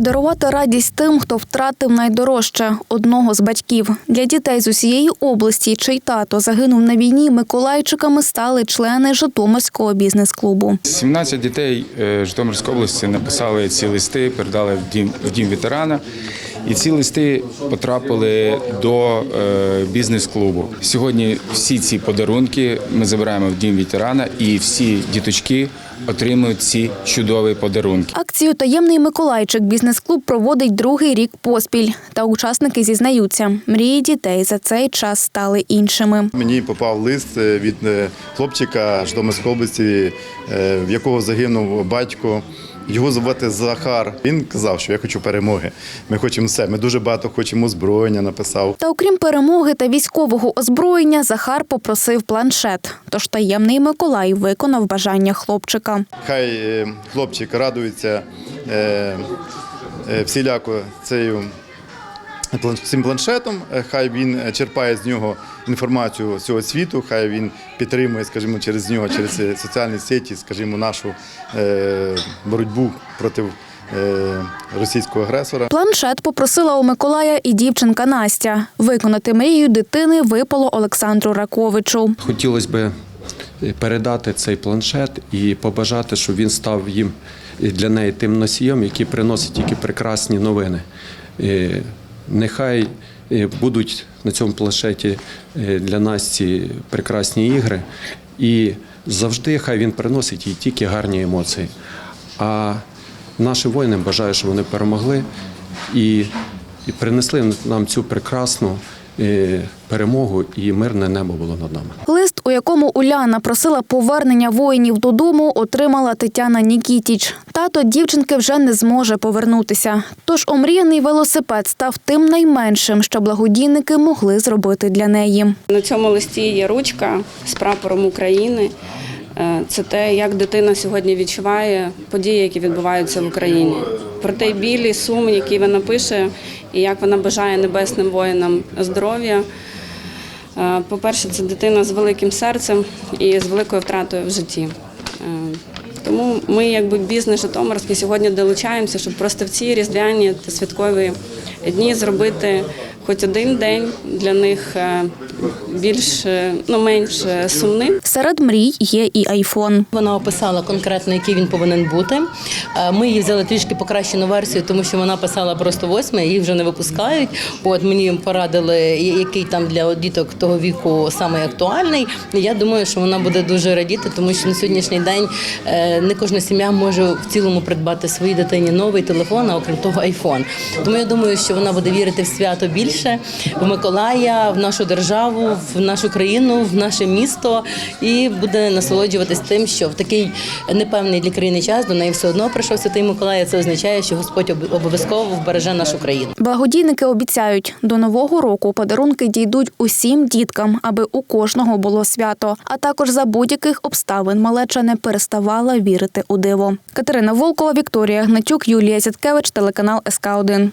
Подарувати радість тим, хто втратив найдорожче одного з батьків. Для дітей з усієї області, чий тато загинув на війні, миколайчиками стали члени Житомирського бізнес-клубу. 17 дітей е, Житомирської області написали ці листи, передали в дім, в дім ветерана. І ці листи потрапили до е, бізнес-клубу. Сьогодні всі ці подарунки ми забираємо в дім ветерана, і всі діточки отримують ці чудові подарунки. Акцію Таємний Миколайчик бізнес-клуб проводить другий рік поспіль. Та учасники зізнаються, мрії дітей за цей час стали іншими. Мені попав лист е, від е, хлопчика Житомирської області, в якого загинув батько. Його звати Захар. Він казав, що я хочу перемоги. Ми хочемо все. Ми дуже багато хочемо озброєння. Написав. Та окрім перемоги та військового озброєння, Захар попросив планшет. Тож таємний Миколай виконав бажання хлопчика. Хай е, хлопчик радується е, е, всіляко цією цим планшетом. Е, Хай він е, черпає з нього інформацію цього світу. Хай він підтримує, скажімо, через нього, через е, соціальні сеті, скажімо, нашу е, боротьбу проти е, російського агресора. Планшет попросила у Миколая і дівчинка Настя. Виконати мрію дитини випало Олександру Раковичу. Хотілося б передати цей планшет і побажати, щоб він став їм для неї тим носієм, який приносить тільки прекрасні новини. Нехай е, будуть на цьому планшеті е, для Насті прекрасні ігри, і завжди хай він приносить їй тільки гарні емоції. А нашим воїнам бажаю, щоб вони перемогли і, і принесли нам цю прекрасну е, перемогу, і мирне небо було над нами. У якому Уляна просила повернення воїнів додому, отримала Тетяна Нікітіч. Тато дівчинки вже не зможе повернутися. Тож омріяний велосипед став тим найменшим, що благодійники могли зробити для неї. На цьому листі є ручка з прапором України. Е, Це те, як дитина сьогодні відчуває події, які відбуваються в Україні. Про той біль і сум, який вона пише, і як вона бажає небесним воїнам здоров'я. Е, По-перше, це дитина з великим серцем і з великою втратою в житті. Е, Тому ми, якби бізнес Житомирський, сьогодні долучаємося, щоб просто в ці різдвяні та святкові дні зробити хоч один день для них е, більш ну менш сумним. Серед мрій є і айфон. Вона описала конкретно, який він повинен бути. Е, Ми її взяли трішки покращену версію, тому що вона писала просто восьме, її вже не випускають. От мені порадили, який там для діток того віку саме актуальний. Я думаю, що вона буде дуже радіти, тому що на сьогоднішній день е, не кожна сім'я може в цілому придбати своїй дитині новий телефон, а окрім того, айфон. Тому я думаю, що вона буде вірити в свято більше, в Миколая, в нашу державу, в нашу країну, в наше місто і буде насолоджуватись тим, що в такий непевний для країни час до неї все одно прийшов Святий Миколай. Це означає, що Господь об- обов'язково вбереже нашу країну. Благодійники обіцяють, до нового року подарунки дійдуть усім діткам, аби у кожного було свято. А також за будь-яких обставин малеча не переставала вірити у диво. Катерина Волкова, Вікторія Гнатюк, Юлія Зяткевич, телеканал СК 1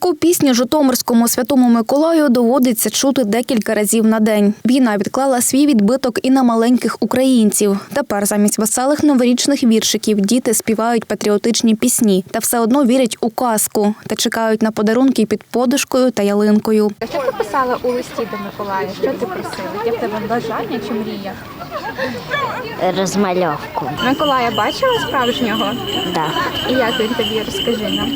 Таку пісню Житомирському святому Миколаю доводиться чути декілька разів на день. Війна відклала свій відбиток і на маленьких українців. Тепер замість веселих новорічних віршиків діти співають патріотичні пісні та все одно вірять у казку та чекають на подарунки під подушкою та ялинкою. Що ти писала у листі до Миколая? Що ти просила? Є в тебе бажання чи мрія? Розмальовку. Миколая бачила справжнього? Да. І як він тобі розкажи нам?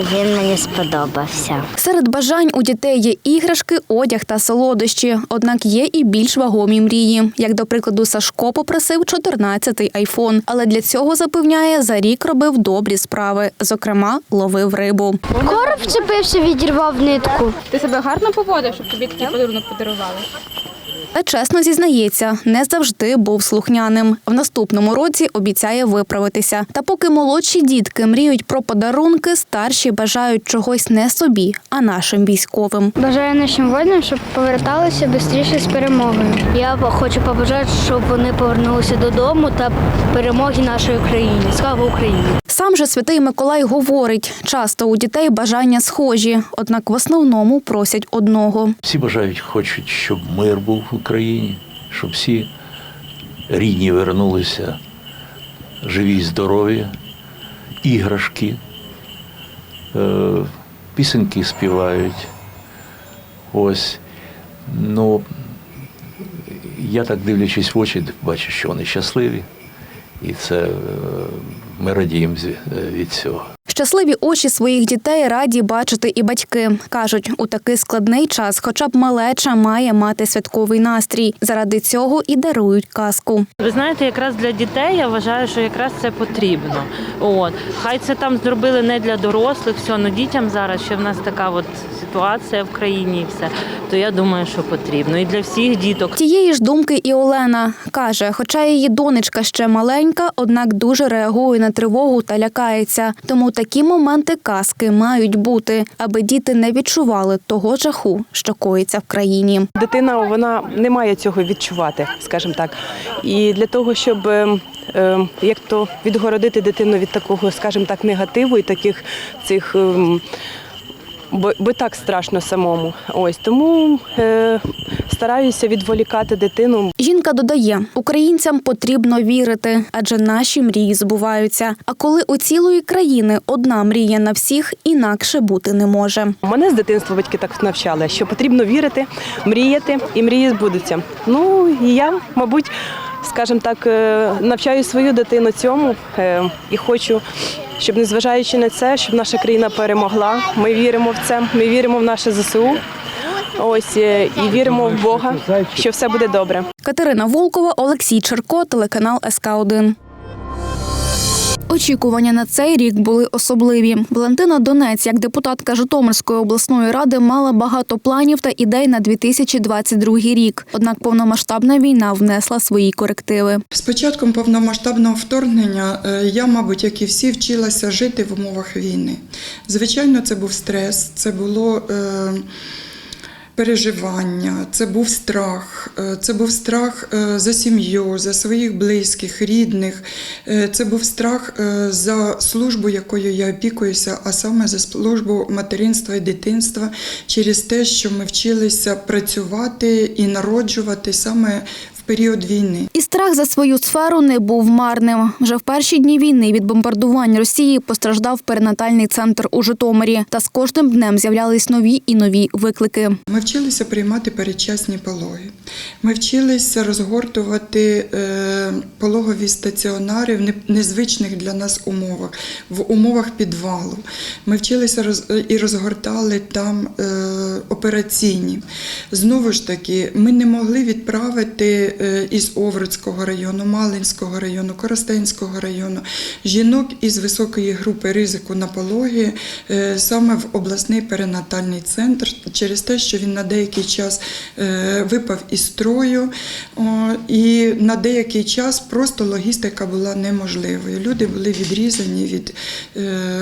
Він мені сподобався. Серед бажань у дітей є іграшки, одяг та солодощі. Однак є і більш вагомі мрії. Як до прикладу, Сашко попросив 14-й айфон, але для цього запевняє, за рік робив добрі справи. Зокрема, ловив рибу. Короб вчепився, відірвав нитку. Ти себе гарно поводив, щоб тобі такий подарунок подарували? Та чесно зізнається, не завжди був слухняним. В наступному році обіцяє виправитися. Та поки молодші дітки мріють про подарунки, старші бажають чогось не собі, а нашим військовим. Бажаю нашим воїнам, щоб поверталися швидше з перемогою. Я хочу побажати, щоб вони повернулися додому та перемоги нашої країни. Слава Україні! Сам же святий Миколай говорить, часто у дітей бажання схожі, однак в основному просять одного. Всі бажають, хочуть, щоб мир був в Україні, щоб всі рідні вернулися живі, здорові, іграшки, е, пісеньки співають. Ось. Ну, я так дивлячись в очі, бачу, що вони щасливі. І це е, ми радіємо е, від цього. Щасливі очі своїх дітей раді бачити і батьки. Кажуть, у такий складний час, хоча б малеча має мати святковий настрій. Заради цього і дарують казку. Ви знаєте, якраз для дітей я вважаю, що якраз це потрібно. От хай це там зробили не для дорослих, все, але дітям зараз ще в нас така от ситуація в країні, і все. То я думаю, що потрібно. І для всіх діток. Тієї ж думки і Олена каже, хоча її донечка ще маленька, однак дуже реагує на тривогу та лякається. Тому такі моменти казки мають бути, аби діти не відчували того жаху, що коїться в країні. Дитина вона не має цього відчувати, скажімо так. І для того, щоб е, е, як то відгородити дитину від такого, скажімо так, негативу і таких цих. Бо, бо так страшно самому. Ось тому е, стараюся відволікати дитину. Жінка додає, українцям потрібно вірити, адже наші мрії збуваються. А коли у цілої країни одна мрія на всіх, інакше бути не може. Мене з дитинства батьки так навчали, що потрібно вірити, мріяти, і мрії збудуться. Ну і я, мабуть, скажімо так, е, навчаю свою дитину цьому е, і хочу, щоб незважаючи на це, щоб наша країна перемогла. Ми віримо в це, ми віримо в наше ЗСУ. Ось е, і віримо в Бога, що все буде добре. Катерина Волкова, Олексій Черко, телеканал СК 1 Очікування на цей рік були особливі. Валентина Донець, як депутатка Житомирської обласної ради, мала багато планів та ідей на 2022 рік. Однак повномасштабна війна внесла свої корективи. З початком повномасштабного вторгнення е, я, мабуть, як і всі, вчилася жити в умовах війни. Звичайно, це був стрес, це було. Е, Переживання, це був страх, е, це був страх е, за сім'ю, за своїх близьких, рідних. Е, Це був страх за службу, якою я опікуюся, а саме за службу материнства і дитинства, через те, що ми вчилися працювати і народжувати саме період війни. І страх за свою сферу не був марним. Вже в перші дні війни від бомбардувань Росії постраждав перинатальний центр у Житомирі. Та з кожним днем з'являлись нові і нові виклики. Ми вчилися приймати передчасні пологи. Ми вчилися розгортувати е, пологові стаціонари в незвичних для нас умовах, в умовах підвалу. Ми вчилися роз, і розгортали там е, операційні. Знову ж таки, ми не могли відправити е, із Овруцького району, Малинського району, Коростенського району жінок із високої групи ризику на пологи е, саме в обласний перинатальний центр через те, що він на деякий час е, випав із строю, і на деякий час просто логістика була неможливою. Люди були відрізані від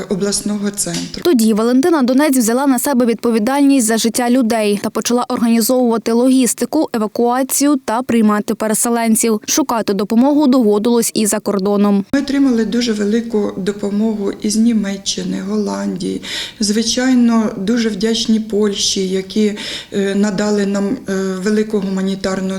обласного центру. Тоді Валентина Донець взяла на себе відповідальність за життя людей та почала організовувати логістику, евакуацію та приймати переселенців. Шукати допомогу доводилось і за кордоном. Ми отримали дуже велику допомогу із Німеччини, Голландії. Звичайно, дуже вдячні Польщі, які е, надали нам е, велику гуманітарну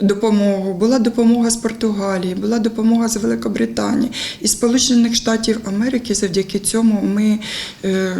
допомогу. Була допомога з Португалії, була допомога з Великобританії і Сполучених Штатів Америки. Завдяки цьому ми е,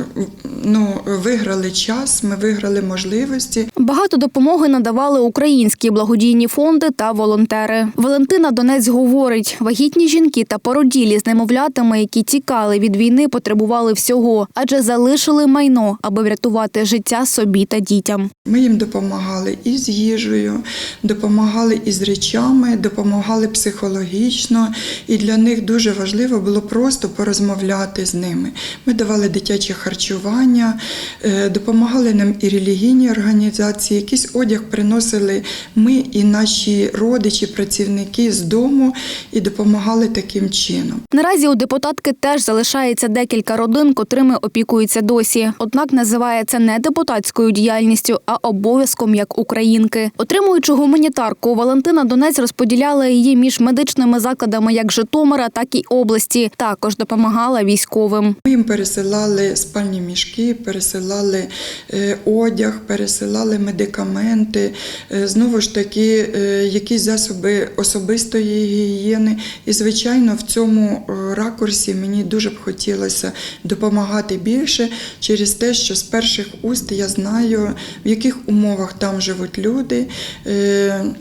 ну, виграли час, ми виграли можливості. Багато допомоги надавали українські благодійні фонди та волонтери. Валентина Донець говорить, вагітні жінки та породілі з немовлятами, які тікали від війни, потребували всього, адже залишили майно, аби врятувати життя собі та дітям. Ми їм допомагали і з їжею, допомагали і з речами, допомагали психологічно. І для них дуже важливо було просто порозмовляти з ними. Ми давали дитяче харчування, е, допомагали нам і релігійні організації. Акції, якийсь одяг приносили ми і наші родичі, працівники з дому і допомагали таким чином. Наразі у депутатки теж залишається декілька родин, котрими опікуються досі. Однак називає це не депутатською діяльністю, а обов'язком як українки. Отримуючи гуманітарку, Валентина Донець розподіляла її між медичними закладами як Житомира, так і області. Також допомагала військовим. Ми їм пересилали спальні мішки, пересилали е, одяг, пересилали медикаменти, е, знову ж таки, е, якісь засоби особистої гігієни. І, звичайно, в цьому е, ракурсі мені дуже б хотілося допомагати більше через те, що з перших уст я знаю, в яких умовах там живуть люди,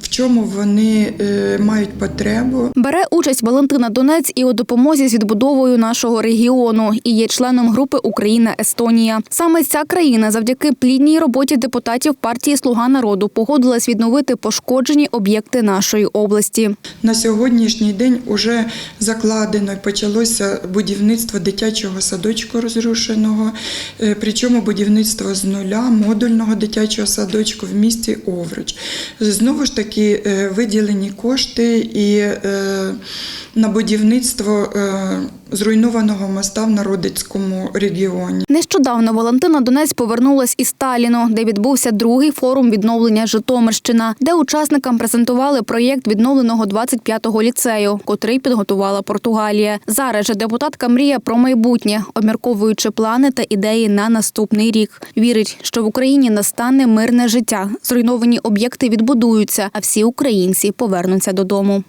в чому вони мають потребу. Бере участь Валентина Донець і у допомозі з відбудовою нашого регіону і є членом групи Україна Естонія. Саме ця країна завдяки плідній роботі депутатів партії Слуга народу погодилась відновити пошкоджені об'єкти нашої області. На сьогоднішній день вже закладено і почалося будівництво дитячого садочку розрушеного, е, причому будівництво з нуля модульного дитячого садочку в місті Овруч. Знову ж таки е, виділені кошти і е, на будівництво зруйнованого моста в Народицькому регіоні. Нещодавно Валентина Донець повернулась із Сталіну, де відбувся другий форум відновлення Житомирщина, де учасникам презентували проєкт відновленого 25-го ліцею, котрий підготувала Португалія. Зараз же депутатка мріє про майбутнє, обмірковуючи плани та ідеї на наступний рік. Вірить, що в Україні настане мирне життя. Зруйновані об'єкти відбудуються, а всі українці повернуться додому.